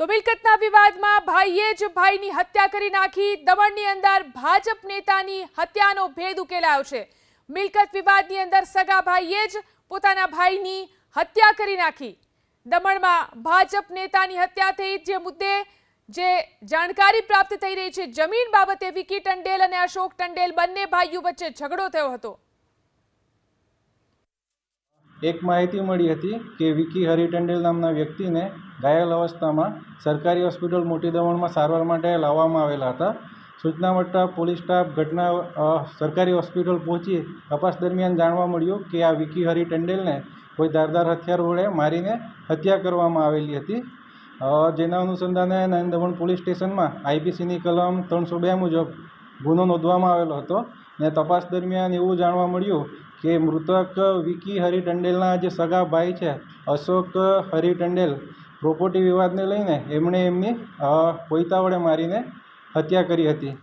તો મિલકતના વિવાદમાં ભાઈએ જ ભાઈની હત્યા કરી નાખી. દમણની અંદર ભાજપ નેતાની હત્યાનો ભેદ ઉકેલાયો છે. મિલકત વિવાદની અંદર સગા ભાઈએ જ પોતાના ભાઈની હત્યા કરી નાખી. દમણમાં ભાજપ નેતાની હત્યા થઈ. જે મુદ્દે જે જાણકારી પ્રાપ્ત થઈ રહી છે, જમીન બાબતે વિકી ટંડેલ અને અશોક ટંડેલ બંને ભાઈઓ વચ્ચે ઝઘડો થયો હતો. એક માહિતી મળી હતી કે વિકી હરિ ટંડેલ નામના વ્યક્તિને ઘાયલ અવસ્થામાં સરકારી હોસ્પિટલ મોટી દમણમાં સારવાર માટે લાવવામાં આવેલા હતા. સૂચના મળતા પોલીસ સ્ટાફ ઘટના સરકારી હોસ્પિટલ પહોંચી તપાસ દરમિયાન જાણવા મળ્યું કે આ વિકી હરિ ટંડેલને કોઈ ધારદાર હથિયાર વડે મારીને હત્યા કરવામાં આવેલી હતી. જેના અનુસંધાને નાની દમણ પોલીસ સ્ટેશનમાં આઈપીસીની કલમ ત્રણસો બે મુજબ ગુનો નોંધવામાં આવેલો હતો ને તપાસ દરમિયાન એવું જાણવા મળ્યું કે મૃતક વિકી હરી ટંડેલના જે સગા ભાઈ છે, અશોક હરી ટંડેલ પ્રોપર્ટી વિવાદને લઈને એમણે એમની કોયતા વડે મારીને હત્યા કરી હતી.